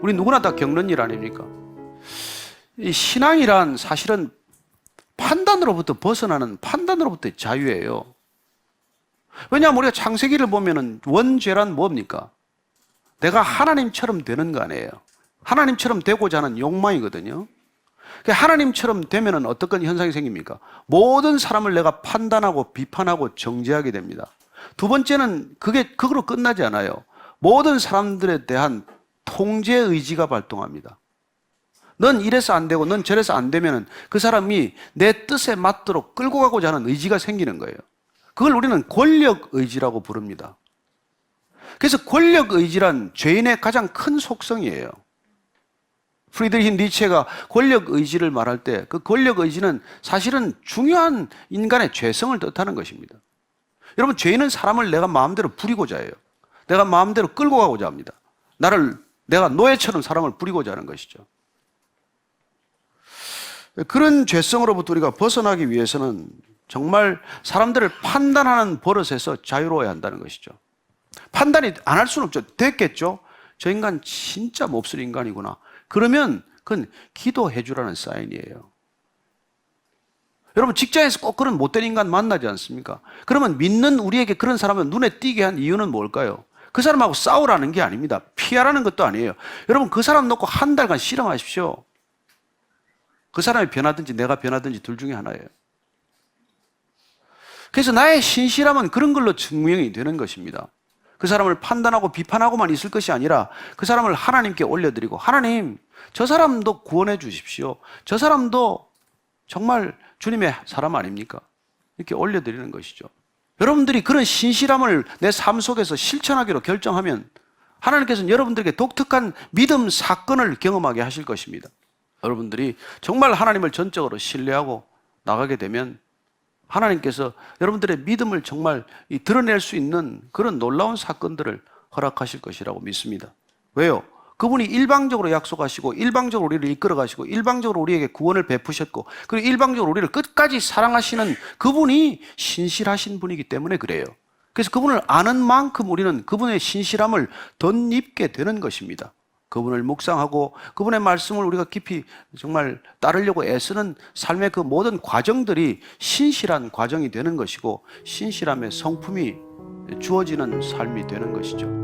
우리 누구나 다 겪는 일 아닙니까? 이 신앙이란 사실은 판단으로부터 벗어나는 판단으로부터의 자유예요. 왜냐하면 우리가 창세기를 보면은 원죄란 뭡니까? 내가 하나님처럼 되는 거 아니에요. 하나님처럼 되고자 하는 욕망이거든요. 그 하나님처럼 되면은 어떤 현상이 생깁니까? 모든 사람을 내가 판단하고 비판하고 정죄하게 됩니다. 두 번째는 그게 그거로 끝나지 않아요. 모든 사람들에 대한 통제 의지가 발동합니다. 넌 이래서 안 되고 넌 저래서 안 되면은 그 사람이 내 뜻에 맞도록 끌고 가고자 하는 의지가 생기는 거예요. 그걸 우리는 권력 의지라고 부릅니다. 그래서 권력 의지란 죄인의 가장 큰 속성이에요. 프리드리히 니체가 권력 의지를 말할 때 그 권력 의지는 사실은 중요한 인간의 죄성을 뜻하는 것입니다. 여러분 죄인은 사람을 내가 마음대로 부리고자 해요. 내가 마음대로 끌고 가고자 합니다. 나를 내가 노예처럼 사람을 부리고자 하는 것이죠. 그런 죄성으로부터 우리가 벗어나기 위해서는 정말 사람들을 판단하는 버릇에서 자유로워야 한다는 것이죠. 판단이 안 할 수는 없죠. 됐겠죠? 저 인간 진짜 몹쓸 인간이구나. 그러면 그건 기도해 주라는 사인이에요. 여러분 직장에서 꼭 그런 못된 인간 만나지 않습니까? 그러면 믿는 우리에게 그런 사람을 눈에 띄게 한 이유는 뭘까요? 그 사람하고 싸우라는 게 아닙니다. 피하라는 것도 아니에요. 여러분 그 사람 놓고 한 달간 실험하십시오. 그 사람이 변하든지 내가 변하든지 둘 중에 하나예요. 그래서 나의 신실함은 그런 걸로 증명이 되는 것입니다. 그 사람을 판단하고 비판하고만 있을 것이 아니라 그 사람을 하나님께 올려드리고 하나님 저 사람도 구원해 주십시오. 저 사람도 정말 주님의 사람 아닙니까? 이렇게 올려드리는 것이죠. 여러분들이 그런 신실함을 내 삶 속에서 실천하기로 결정하면 하나님께서는 여러분들에게 독특한 믿음 사건을 경험하게 하실 것입니다. 여러분들이 정말 하나님을 전적으로 신뢰하고 나가게 되면 하나님께서 여러분들의 믿음을 정말 이 드러낼 수 있는 그런 놀라운 사건들을 허락하실 것이라고 믿습니다. 왜요? 그분이 일방적으로 약속하시고 일방적으로 우리를 이끌어 가시고 일방적으로 우리에게 구원을 베푸셨고 그리고 일방적으로 우리를 끝까지 사랑하시는 그분이 신실하신 분이기 때문에 그래요. 그래서 그분을 아는 만큼 우리는 그분의 신실함을 덧입게 되는 것입니다. 그분을 묵상하고 그분의 말씀을 우리가 깊이 정말 따르려고 애쓰는 삶의 그 모든 과정들이 신실한 과정이 되는 것이고 신실함의 성품이 주어지는 삶이 되는 것이죠.